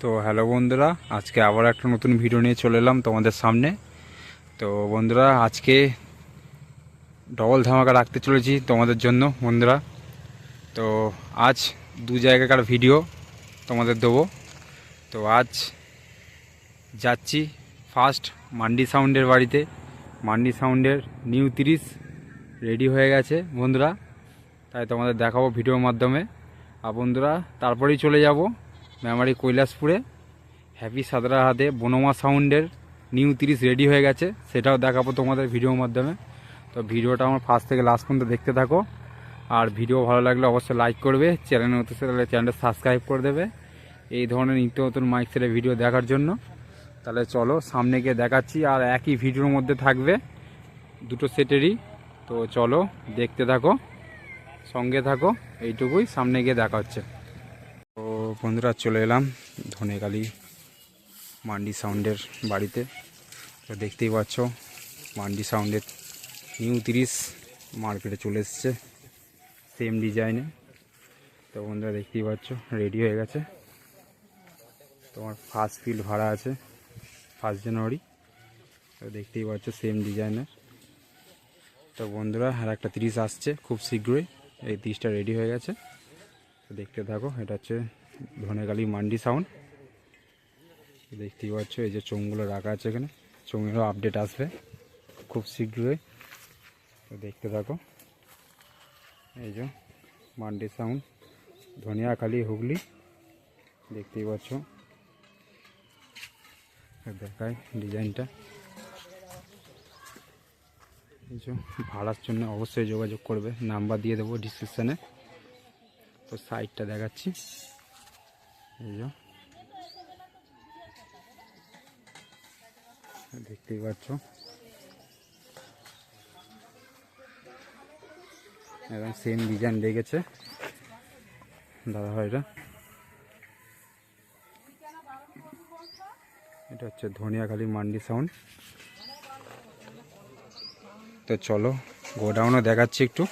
তো হ্যালো বন্ধুরা, আজকে আবার একটা নতুন ভিডিও নিয়ে চলে এলাম তোমাদের সামনে। তো বন্ধুরা, আজকে ডবল ধামাকা রাখতে চলেছি তোমাদের জন্য বন্ধুরা। তো আজ দু জায়গাকার ভিডিও তোমাদের দেবো। তো আজ যাচ্ছি ফার্স্ট মান্ডি সাউন্ডের বাড়িতে। মান্ডি সাউন্ডের নিউ তিরিশ রেডি হয়ে গেছে বন্ধুরা। তাই তোমাদের দেখাবো ভিডিওর মাধ্যমে। আর বন্ধুরা, তারপরেই চলে যাব। মেমারি কৈলাসপুরে। হ্যাপি সাদরা হাতে বনমা সাউন্ডের নিউ তিরিশ রেডি হয়ে গেছে। সেটাও দেখাবো তোমাদের ভিডিওর মাধ্যমে। তো ভিডিওটা আমার ফার্স্ট থেকে লাস্ট পর্যন্ত দেখতে থাকো। আর ভিডিও ভালো লাগলে অবশ্যই লাইক করবে। চ্যানেল হতে তাহলে চ্যানেলটা সাবস্ক্রাইব করে দেবে। এই ধরনের নিত্য নতুন মাইক সেটের ভিডিও দেখার জন্য। তাহলে চলো সামনে গিয়ে দেখাচ্ছি। আর একই ভিডিওর মধ্যে থাকবে দুটো সেটেরই তো চলো দেখতে থাকো। সঙ্গে থাকো। এইটুকুই সামনে গিয়ে দেখা হচ্ছে। বন্ধুরা চলে এলাম ধনেকালি মান্ডি সাউন্ডের বাড়িতে। তো দেখতেই পাচ্ছ, মান্ডি সাউন্ডের নিউ তিরিশ মার্কেটে চলে এসছে সেম ডিজাইনে তো বন্ধুরা দেখতেই পাচ্ছ রেডি হয়ে গেছে। তোমার ফার্স্ট ফিল্ড ভাড়া আছে ফার্স্ট জানুয়ারি তো দেখতেই পাচ্ছ সেম ডিজাইনের তো বন্ধুরা, আর একটা তিরিশ আসছে খুব শীঘ্রই, এই তিরিশটা রেডি হয়ে গেছে। দেখতে থাকো, এটা হচ্ছে ধনেকালি মান্ডি সাউন্ড দেখতেই পাচ্ছ, এই যে চোঙগুলো রাখা আছে এখানে। চোঙেরও আপডেট আসবে খুব শীঘ্রই। দেখতে থাকো। এই যে মান্ডি সাউন্ড ধনিয়াখালি হুগলি। দেখতেই পাচ্ছ। দেখায় ডিজাইনটা। এই যে ভাড়ার জন্য অবশ্যই যোগাযোগ করবে। নাম্বার দিয়ে দেবো ডিসক্রিপশানে তো সাইডটা দেখাচ্ছি। দেখতেই পাচ্ছ। একদম সেম ডিজাইন লেগেছে। দাদা ভাইরা এটা। হচ্ছে ধনিয়াখালি মান্ডি সাউন্ড তো চলো, গোডাউনও দেখাচ্ছি একটু।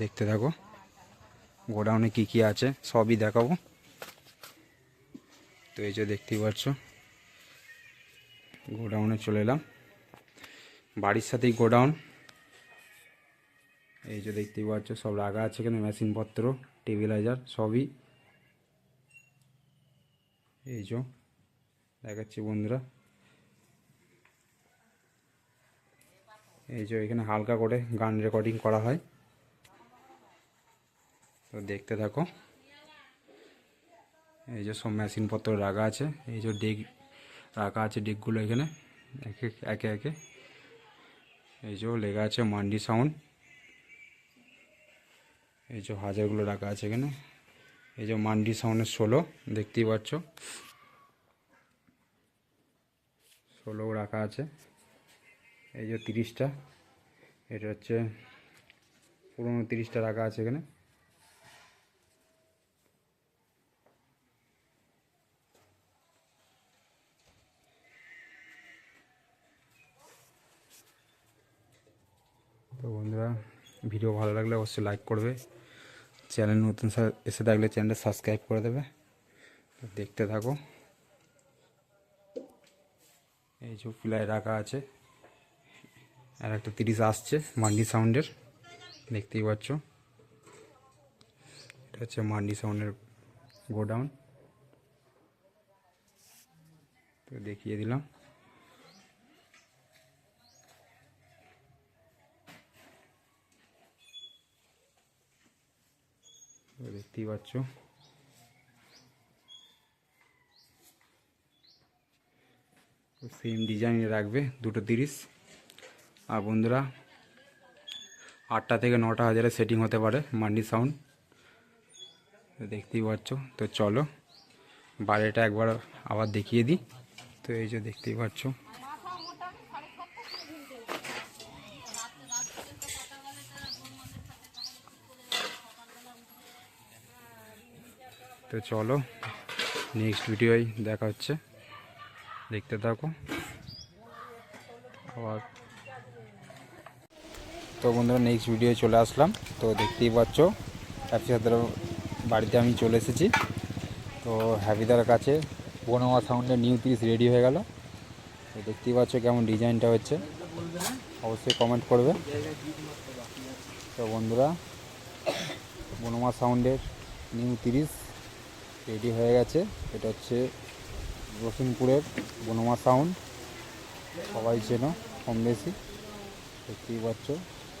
দেখতে থাকো। গোডাউনে কি কি আছে, সবই দেখাবো। তো এই যে দেখতেই পাচ্ছ, গোডাউনে চলে এলাম। বাড়ির সাথেই গোডাউন। এই যে দেখতেই পাচ্ছ, সব রাখা আছে এখানে, মেশিনপত্র, টেবিলাইজার সবই। এই যে, দেখাচ্ছি বন্ধুরা। এই যে এখানে হালকা করে গান রেকর্ডিং করা হয়। তো দেখতে থাকো। এই যে সব মেশিনপত্র রাখা আছে, এই যে ডেক রাখা আছে ডেকগুলো এখানে, একে একে একে। এই যে লেখা আছে মান্ডি সাউন্ড এই যে হাজারগুলো রাখা আছে এখানে। এই যে মান্ডি সাউন্ডের ষোলো, দেখতেই পাচ্ছ। ষোলো রাখা আছে। এই যে তিরিশটা, এটা হচ্ছে পুরোনো তিরিশটা রাখা আছে এখানে তো বন্ধুরা ভিডিও ভালো লাগলে অবশ্যই লাইক করবে। চ্যানেল নতুন এসে থাকলে চ্যানেলটা সাবস্ক্রাইব করে দেবে। দেখতে থাকো। এই যে প্লাই রাখা আছে। আর একটা তিরিশ আসছে, মান্ডি সাউন্ডের দেখতেই পাচ্ছ। এটা হচ্ছে মান্ডি সাউন্ডের গোডাউন। তো দেখিয়ে দিলাম তো দেখতেই পাচ্ছ। সেম ডিজাইনে রাখবে দুটো তিরিশ। আর বন্ধুরা, আটটা থেকে নটা হাজারে সেটিং হতে পারে মান্ডি সাউন্ড দেখতেই পাচ্ছ। তো চলো বাইরেটা একবার আবার দেখিয়ে দিই। তো এই যে দেখতেই পাচ্ছ। তো চলো নেক্সট ভিডিওয় দেখা হচ্ছে। দেখতে থাকো। আবার। তো বন্ধুরা নেক্সট ভিডিও চলে আসলাম। তো দেখতেই পাচ্ছ হ্যাপি সাদার বাড়িতে আমি চলে এসেছি। তো হ্যাপিদার কাছে বনমা সাউন্ডের নিউ পিস রেডি হয়ে গেল। তো দেখতেই পাচ্ছ কেমন ডিজাইনটা হচ্ছে। অবশ্যই কমেন্ট করবে। তো বন্ধুরা বনমা সাউন্ডের নিউ তিরিশ রেডি হয়ে গেছে। এটা হচ্ছে রসুনপুরের বনমা সাউন্ড। সবাই চেনো, কম বেশি। দেখতেই পাচ্ছ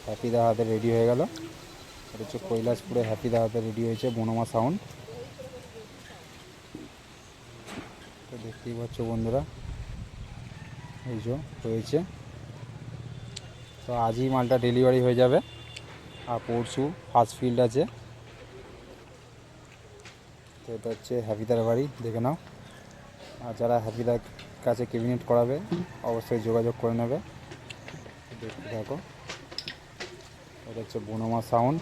হ্যাপিদা হাতে রেডি হয়ে গেল। এটা হচ্ছে কৈলাসপুরে হ্যাপিদা হাতে রেডি হয়েছে বনমা সাউন্ড। তো দেখতেই পাচ্ছ বন্ধুরা, এই যে হয়েছে। তো আজই মালটা ডেলিভারি হয়ে যাবে। আর পরশু ফার্স্ট ফিল্ড আছে। তো এটা হচ্ছে হ্যাপিদার বাড়ি, দেখে নাও। আর যারা হ্যাপিদার কাছে ক্যাবিনেট করাবে, অবশ্যই যোগাযোগ করে নেবে। দেখতে থাকো। এটা হচ্ছে বনমা সাউন্ড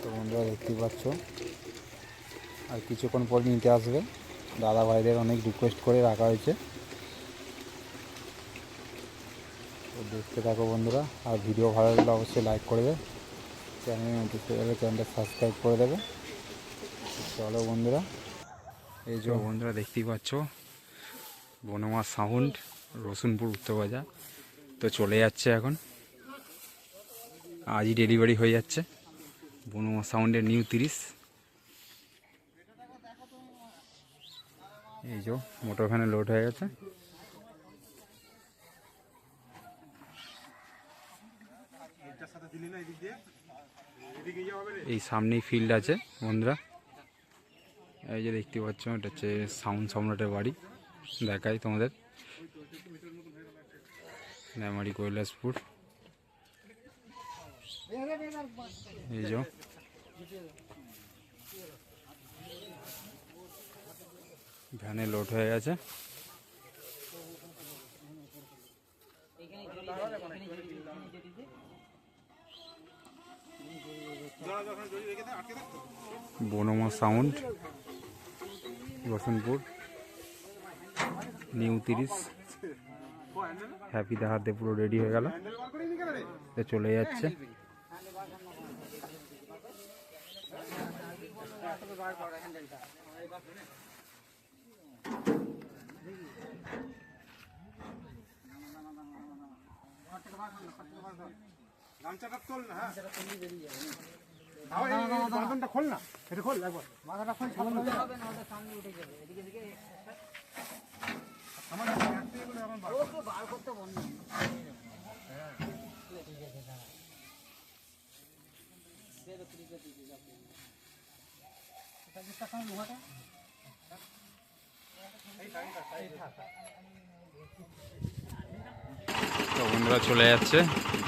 তো বন্ধুরা, দেখতেই পাচ্ছ। আর কিছুক্ষণ পর নিতে আসবে। দাদা ভাইদের অনেক রিকোয়েস্ট করে রাখা হয়েছে তো দেখতে থাকো বন্ধুরা। আর ভিডিও ভালো লাগলে অবশ্যই লাইক করবে চ্যানেল নতুন হলে চ্যানেলটা সাবস্ক্রাইব করে দেবে। চলো বন্ধুরা। এই যে বন্ধুরা দেখতেই পাচ্ছ বনমা সাউন্ড রসুনপুর উত্তর বাজার। তো চলে যাচ্ছে এখন। আজই ডেলিভারি হয়ে যাচ্ছে। বনমা সাউন্ডের নিউ তিরিশ। এই যে মোটর ভ্যানে লোড হয়ে গেছে। এই সামনেই ফিল্ড আছে বন্ধুরা। এই যে দেখতে পাচ্ছ এটা হচ্ছে সাউন্ড সম্রাটের বাড়ি। দেখাই তোমাদের। নেমারি কৈলাসপুর। এই যে। ভ্যানে লোড হয়ে গেছে। বনমা সাউন্ড রসুনপুর নিউ তিরিশ। হ্যাপি দেখাতে পুরো রেডি হয়ে গেল। চলে যাচ্ছে। গামছাটা হ্যাঁ। বাঁধনটা খোল না। এটা খোল একবার। মাথাটা খোল সামনে উঠে যাবে। আমার। তো বন্ধুরা চলে যাচ্ছে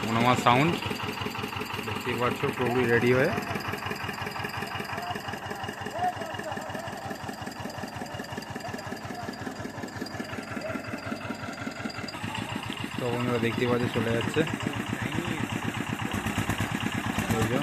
মনোমা সাউন্ড। দেখতেই পাচ্ছ পুরোপুরি রেডি হয়ে তো বন্ধুরা দেখতেই পাচ্ছ চলে যাচ্ছে এই যে